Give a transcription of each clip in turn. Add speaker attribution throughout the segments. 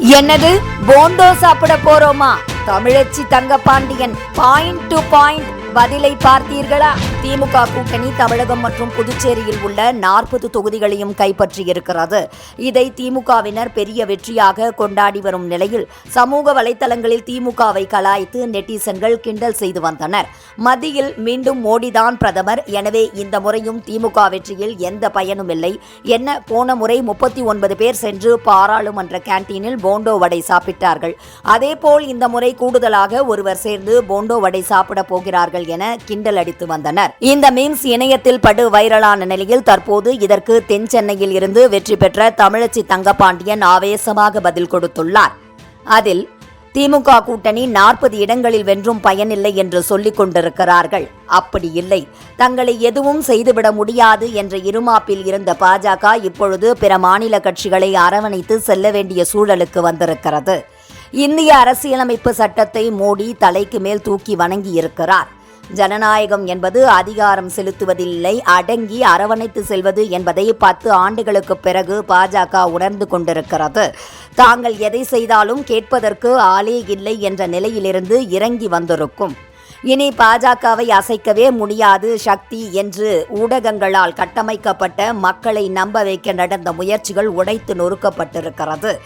Speaker 1: என்னது போண்டோ சாப்பிட போறோமா? தமிழச்சி தங்க பாண்டியன் பாயிண்ட் டு பாயிண்ட் பதிலை பார்த்தீர்களா? திமுக கூட்டணி தமிழகம் மற்றும் புதுச்சேரியில் உள்ள நாற்பது தொகுதிகளையும் கைப்பற்றியிருக்கிறது. இதை திமுகவினர் பெரிய வெற்றியாக கொண்டாடி வரும் நிலையில் சமூக வலைதளங்களில் திமுகவை கலாய்த்து நெட்டிசன்கள் கிண்டல் செய்து வந்தனர். மத்தியில் மீண்டும் மோடிதான் பிரதமர். எனவே இந்த முறையும் திமுக வெற்றியில் எந்த பயனும் இல்லை. என்ன போன முறை முப்பத்தி ஒன்பது பேர் சென்று பாராளுமன்ற கேண்டீனில் போண்டோ வடை சாப்பிட்டார்கள். அதேபோல் இந்த முறை கூடுதலாக ஒருவர் சேர்ந்து போண்டோ வடை சாப்பிட போகிறார்கள். என கிண்டல் அடித்து வந்தனர். இந்த மீம்ஸ் இணையத்தில் படு வைரலான நிலையில் தற்போது இதற்கு தென் சென்னையில் இருந்து வெற்றி பெற்ற தமிழச்சி தங்கப்பாண்டியன் ஆவேசமாக பதில் கொடுத்துள்ளார். அதில் திமுக கூட்டணி நாற்பது இடங்களில் வென்றும் பயனில்லை என்று சொல்லிக் கொண்டிருக்கிறார்கள். அப்படி இல்லை. தங்களை எதுவும் செய்துவிட முடியாது என்ற இருமாப்பில் இருந்த பாஜக இப்பொழுது பிற மாநில கட்சிகளை அரவணைத்து செல்ல வேண்டிய சூழலுக்கு வந்திருக்கிறது. இந்திய அரசியலமைப்பு சட்டத்தை மோடி தலைக்கு மேல் தூக்கி வணங்கியிருக்கிறார். ஜனநாயகம் என்பது அதிகாரம் செலுத்துவதில்லை. அடங்கி அரவணைத்து செல்வது என்பதை பத்து ஆண்டுகளுக்கு பிறகு பாஜக உணர்ந்து கொண்டிருக்கிறது. தாங்கள் எதை செய்தாலும் கேட்பதற்கு ஆளே இல்லை என்ற நிலையிலிருந்து இறங்கி வந்திருக்கும். இனி பாஜகவை அசைக்கவே முடியாது சக்தி என்று ஊடகங்களால் கட்டமைக்கப்பட்ட மக்களை நம்ப வைக்க நடந்த முயற்சிகள் உடைத்து நொறுக்கப்பட்டிருக்கிறது.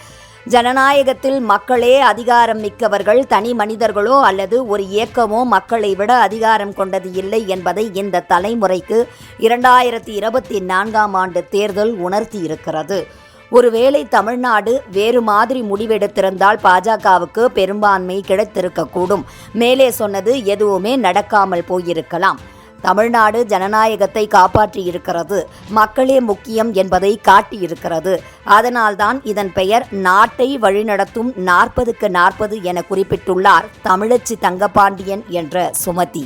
Speaker 1: ஜனநாயகத்தில் மக்களே அதிகாரம் மிக்கவர்கள் தனி மனிதர்களோ அல்லது ஒரு இயக்கமோ மக்களை விட அதிகாரம் கொண்டது இல்லை என்பதை இந்த தலைமுறைக்கு இரண்டாயிரத்தி இருபத்தி நான்காம் ஆண்டு தேர்தல் உணர்த்தி இருக்கிறது ஒருவேளை தமிழ்நாடு வேறு மாதிரி முடிவெடுத்திருந்தால் பாஜகவுக்கு பெரும்பான்மை கிடைத்திருக்கக்கூடும். மேலே சொன்னது எதுவுமே நடக்காமல் போயிருக்கலாம். தமிழ்நாடு ஜனநாயகத்தை காப்பாற்றியிருக்கிறது. மக்களே முக்கியம் என்பதை காட்டியிருக்கிறது. அதனால்தான் இதன் பெயர் நாட்டை வழிநடத்தும் நாற்பதுக்கு நாற்பது என குறிப்பிட்டுள்ளார் தமிழச்சி தங்கபாண்டியன் என்ற சுமதி.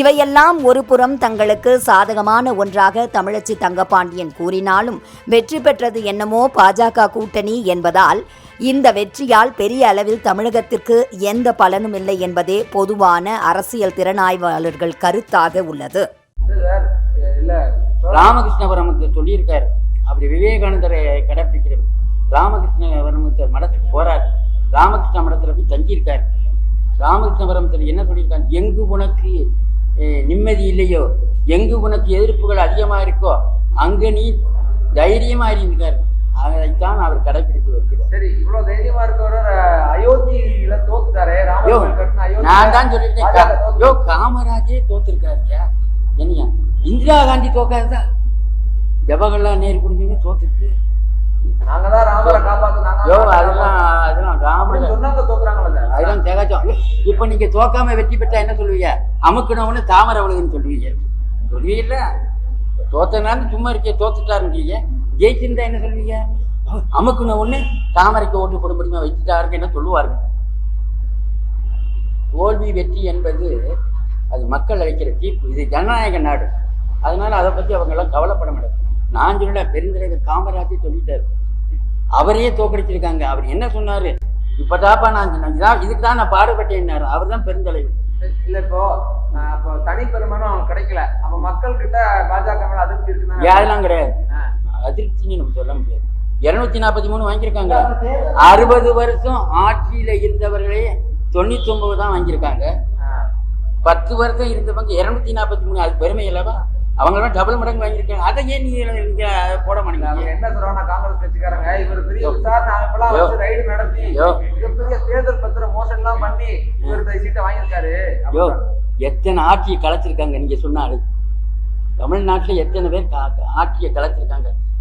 Speaker 1: இவையெல்லாம் ஒரு புறம் தங்களுக்கு சாதகமான ஒன்றாக தமிழச்சி தங்கபாண்டியன் கூறினாலும் வெற்றி பெற்றது என்னமோ பாஜக கூட்டணி என்பதால் இந்த வெற்றியால் பெரிய அளவில் தமிழகத்திற்கு எந்த பலனும் இல்லை என்பதே பொதுவான அரசியல் திறனாய்வாளர்கள் கருத்தாக உள்ளது.
Speaker 2: சார்
Speaker 3: சொல்லியிருக்காரு. அப்படி விவேகானந்தரை கடைபிடிக்கிறது ராமகிருஷ்ணபுரமத்தர் மடத்துக்கு போறார். ராமகிருஷ்ண மடத்துல போய் தங்கியிருக்காரு. ராமகிருஷ்ணபுரமத்தில் என்ன சொல்லியிருக்காங்க? எங்கு உனக்கு நிம்மதி இல்லையோ? எங்கு உனக்கு எதிர்ப்புகள் அதிகமாக இருக்கோ அங்கே நீ தைரியமாக இருக்கார். அதைத்தான் அவர் கடைப்பிடித்து வருகிறார்.
Speaker 2: சரி இவ்வளவு தைரியமா இருக்கவர் அயோத்தியில தோத்துட்டாரே.
Speaker 3: நான் தான் கா- யோ காமராஜே தோத்திருக்காருயா என்னையா? இந்திரா காந்தி தோக்காதுதான் ஜவஹர்லால் நேரு குடும்பமே தோத்துருக்கு.
Speaker 2: நாங்க தான் ராமரை
Speaker 3: யோ அதெல்லாம் அதெல்லாம் ராமர்
Speaker 2: அப்படின்னு சொன்னாங்க தோக்குறாங்கல்ல
Speaker 3: அதெல்லாம் தேகாச்சம். இப்ப நீங்க தோக்காம வெற்றி பெற்றா என்ன சொல்லுவீங்க? அமுக்கணவனு தாமரை உலகன்னு சொல்லுவீங்க. சொல்லுவீங்கல்ல? தோத்தனாலும் சும்மா இருக்கே தோத்துட்டாருன்றீங்க. ஜெயிச்சிருந்தா என்ன சொல்லுவீங்க அமுக்குன ஒண்ணு தாமரைக்கு ஓட்டு போட முடியுமா? வச்சுட்டாருன்னு என்ன சொல்லுவாருங்க தோல்வி வெற்றி என்பது அது மக்கள் அளிக்கிற தீர்ப்பு. இது ஜனநாயக நாடு. அதனால அதை பத்தி அவங்க எல்லாம் கவலைப்பட மாட்டாங்க. நான் சொல்ல பெருந்தலைவர் காமராஜே சொல்லிட்டாரு. அவரையே தோக்கடிச்சிருக்காங்க. அவர் என்ன சொன்னாரு? இப்பதாப்பா நான். இதான் இதுக்கு தான் நான் பாடுபட்டேன்னாரு அவர் தான் பெருந்தலைவர்.
Speaker 2: இல்ல இப்போ அஹ், அப்போ தனி பெருமானம் அவனுக்கு கிடைக்கல. அப்ப மக்கள் கிட்ட பாஜக மேல அதிருப்தி இருக்குன்னா
Speaker 3: அதெல்லாம் கிடையாது. அதிருப்தின்னு நம்ம சொல்ல முடியாது. இருநூத்தி நாற்பத்தி மூணு வாங்கியிருக்காங்க. அறுபது வருஷம் ஆட்சியில இருந்தவர்களே தொண்ணூத்தி ஒன்பது தான் வாங்கியிருக்காங்க. பத்து வருஷம் இருந்தவங்க இருநூத்தி நாற்பத்தி மூணு அது பெருமை அல்லவா அவங்களாம் டபுள் மடங்கு வாங்கியிருக்காங்க. அதை ஏன் நீங்க போட மாட்டேங்க?
Speaker 2: என்ன சொல்றாங்கன்னா காங்கிரஸ் கட்சிக்காரங்க இவர் பெரிய விசாரணை அமைப்பெல்லாம் ரைடு நடத்தி
Speaker 3: யோ.
Speaker 2: மிகப்பெரிய தேர்தல் பத்திர மோசடி எல்லாம் பண்ணி இவர் இந்த சீட்டை வாங்கியிருக்காரு.
Speaker 3: எத்தனை ஆட்சியை கலைச்சிருக்காங்க நீங்க சொன்னாலும் தமிழ்நாட்டுல எத்தனை பேர் ஆட்சியை கலைச்சிருக்காங்க?